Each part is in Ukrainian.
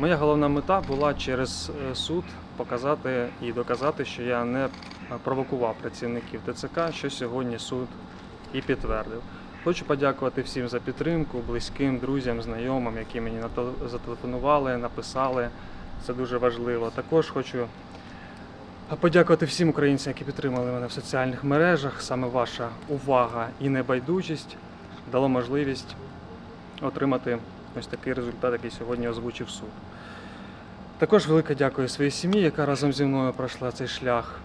Моя головна мета була через е, суд показати і доказати, що я не е, провокував працівників ТЦК, що сьогодні суд і підтвердив. Хочу подякувати всім за підтримку, близьким, друзям, знайомим, які мені зателефонували, написали. Це дуже важливо. Також хочу подякувати всім українцям, які підтримали мене в соціальних мережах. Саме ваша увага і небайдужість дало можливість отримати ось такий результат, який сьогодні озвучив суд. Також велике дякую своїй сім'ї, яка разом зі мною пройшла цей шлях.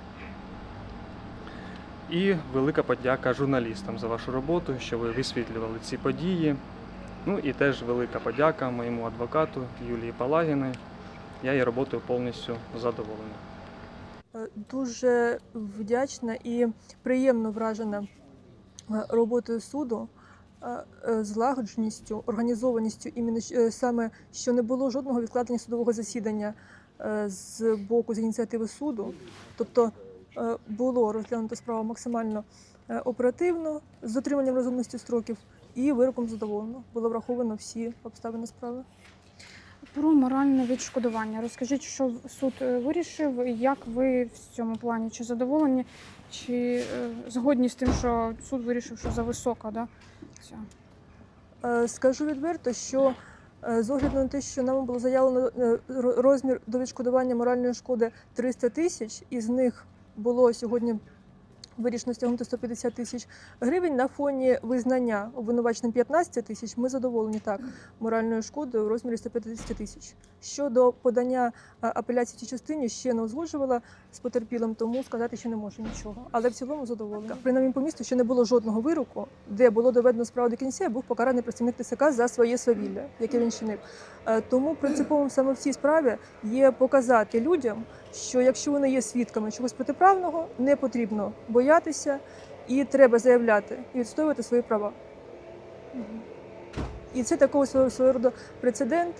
І велика подяка журналістам за вашу роботу, що ви висвітлювали ці події. Ну і теж велика подяка моєму адвокату Юлії Палагіної. Я її роботою повністю задоволений. Е, Дуже вдячна і приємно вражена е, роботою суду, злагодженістю, організованістю, іменно е, саме що не було жодного відкладення судового засідання е, з боку з ініціативи суду. Тобто е, було розглянуто справу максимально е, оперативно, з дотриманням розумності строків, і вироком задоволено. Було враховано всі обставини справи. Про моральне відшкодування. Розкажіть, що суд е, вирішив, як ви в цьому плані? Чи задоволені, чи е, згодні з тим, що суд вирішив, що зависока, да? ця? Е, Скажу відверто, що з огляду на те, що нам було заявлено розмір до відшкодування моральної шкоди 300 тисяч, із них було сьогодні вирішено стягнути 150 тисяч гривень на фоні визнання обвинуваченим 15 тисяч. Ми задоволені так моральною шкодою у розмірі 150 тисяч. Щодо подання апеляції в цій частині ще не узгоджувала з потерпілим, тому сказати ще не можу нічого. Але в цілому задоволена. Принаймні по місту ще не було жодного вироку, де було доведено справу до кінця, і був покараний працівник ТСК за своє свавілля, яке він чинив. Е, Тому принциповим саме в цій справі є показати людям, що якщо вони є свідками чогось протиправного, не потрібно боятися і треба заявляти і відстоювати свої права. І це такого свого роду прецедент.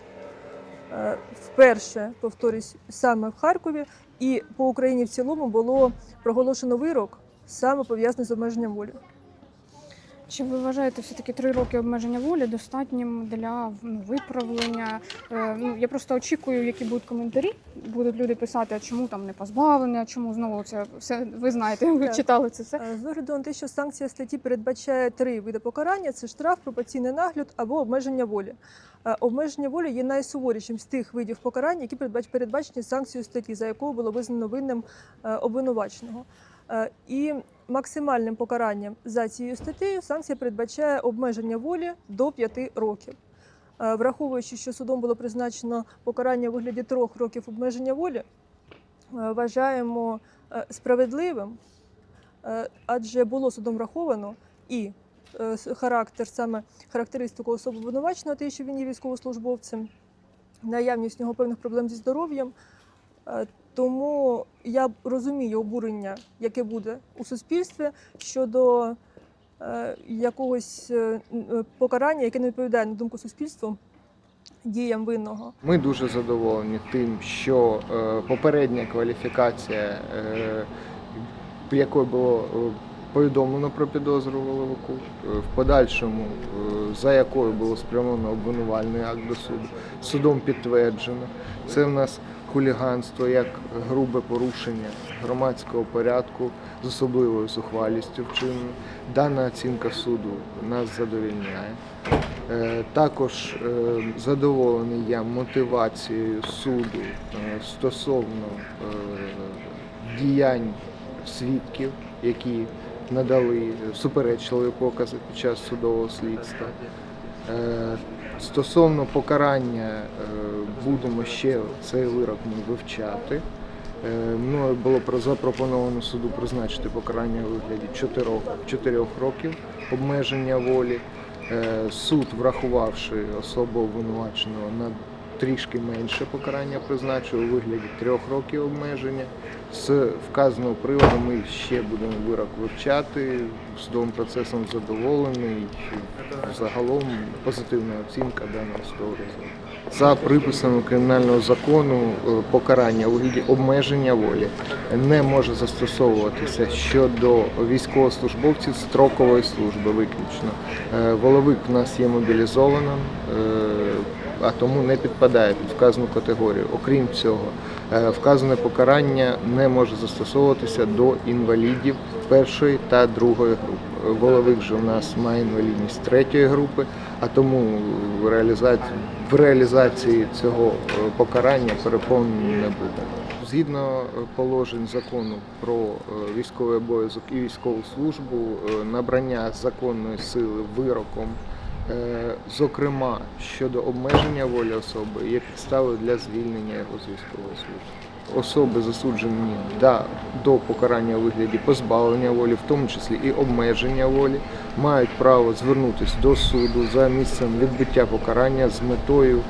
Е, Вперше, повторюсь, саме в Харкові і по Україні в цілому було проголошено вирок саме пов'язаний з обмеженням волі. Чи ви вважаєте все-таки три роки обмеження волі достатнім для ну, виправлення? Е, ну, я просто очікую, які будуть коментарі. Будуть люди писати, а чому там не позбавлення, а чому знову це все ви знаєте, ви Так. читали це все. Е, З огляду на те, що санкція статті передбачає три види покарання: це штраф, пропорційний нагляд або обмеження волі. Е, Обмеження волі є найсуворішим з тих видів покарань, які передбач- передбачені санкцією статті, за якою було визнано винним е, обвинуваченого. І максимальним покаранням за цією статтею санкція передбачає обмеження волі до 5 років. Е, Враховуючи, що судом було призначено покарання у вигляді трьох років обмеження волі, е, вважаємо е, справедливим, адже було судом враховано і характер, саме характеристику особи обвинуваченого, те, що він є військовослужбовцем, наявність у нього певних проблем зі здоров'ям. Е, Тому я розумію обурення, яке буде у суспільстві щодо е, якогось е, покарання, яке не відповідає на думку суспільства діям винного. Ми дуже задоволені тим, що попередня кваліфікація, якою було повідомлено про підозру Воловику, е, в подальшому, за якою було спрямовано обвинувальний акт до суду, судом підтверджено. Це в нас хуліганство як грубе порушення громадського порядку з особливою зухвалістю вчинено. Дана оцінка суду нас задовільняє. Е, Також е, задоволений я мотивацією суду е, стосовно діянь свідків, які надали суперечливі покази під час судового слідства. Е, Стосовно покарання е, будемо ще цей вирок ми вивчати. Е, Мною було про- запропоновано суду призначити покарання у вигляді 4, 4 років обмеження волі. Суд, врахувавши особу обвинуваченого на трішки менше покарання, призначив у вигляді трьох років обмеження. З вказаного приводу ми ще будемо вирок вивчати. Судовим процесом задоволений. Загалом позитивна оцінка даного судового. За приписами кримінального закону е, покарання у вигляді обмеження волі не може застосовуватися щодо військовослужбовців строкової служби виключно. Е, Воловик в нас є мобілізованим. А тому не підпадає під вказану категорію. Окрім цього, е, вказане покарання не може застосовуватися до інвалідів першої та другої групи. Воловик же у нас має інвалідність третьої групи, а тому в реалізації, в реалізації цього е, покарання перепон не буде. Згідно е, положень закону про військовий обов'язок і військову службу, набрання законної сили вироком, зокрема щодо обмеження волі особи, є підставою для звільнення його з військової служби. Особи засуджені да, до покарання у вигляді позбавлення волі, в тому числі і обмеження волі, мають право звернутися до суду за місцем відбиття покарання з метою е,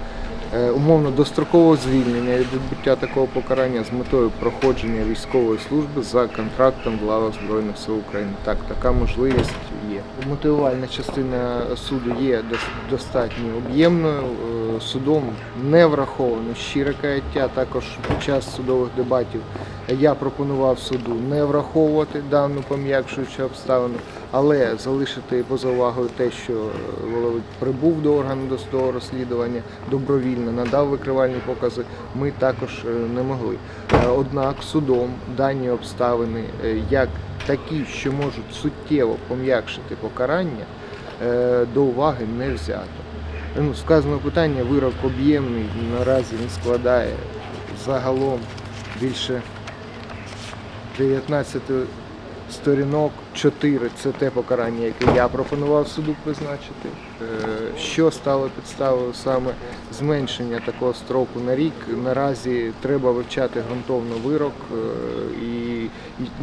умовно дострокового звільнення від відбуття такого покарання з метою проходження військової служби за контрактом в Збройних сил України. Так, така можливість є. Мотивувальна частина суду є дос- достатньо об'ємною. Е, Судом не враховано щире каяття. Також під час судових дебатів я пропонував суду не враховувати дану пом'якшуючу обставину, але залишити поза увагою те, що е, Воловик прибув до органу досудового розслідування добровільно, надав викривальні покази, ми також е, не могли. Е, Однак судом дані обставини, як такі, що можуть суттєво пом'якшити покарання, до уваги не взято. Ну, сказано питання, вирок об'ємний, наразі він складає загалом більше 19 сторінок, 4 це те покарання, яке я пропонував суду призначити. Е, Що стало підставою саме зменшення такого строку на рік? Наразі треба вивчати ґрунтовно вирок е, і,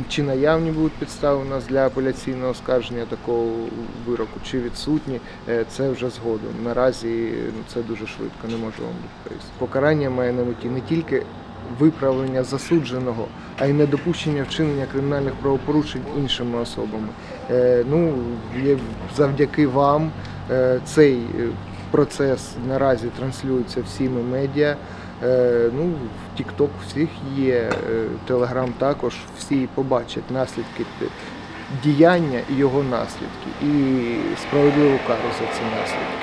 чи наявні будуть підстави у нас для апеляційного оскарження такого вироку, чи відсутні, е, це вже згодом. Наразі ну, це дуже швидко, не можу вам відповісти. Покарання має на меті не тільки виправлення засудженого, а й недопущення вчинення кримінальних правопорушень іншими особами. Е, Ну, є- завдяки вам е, цей е, процес наразі транслюється всіми медіа. Ну, в TikTok всіх є, Telegram також, всі побачать наслідки діяння і його наслідки, і справедливу кару за ці наслідки.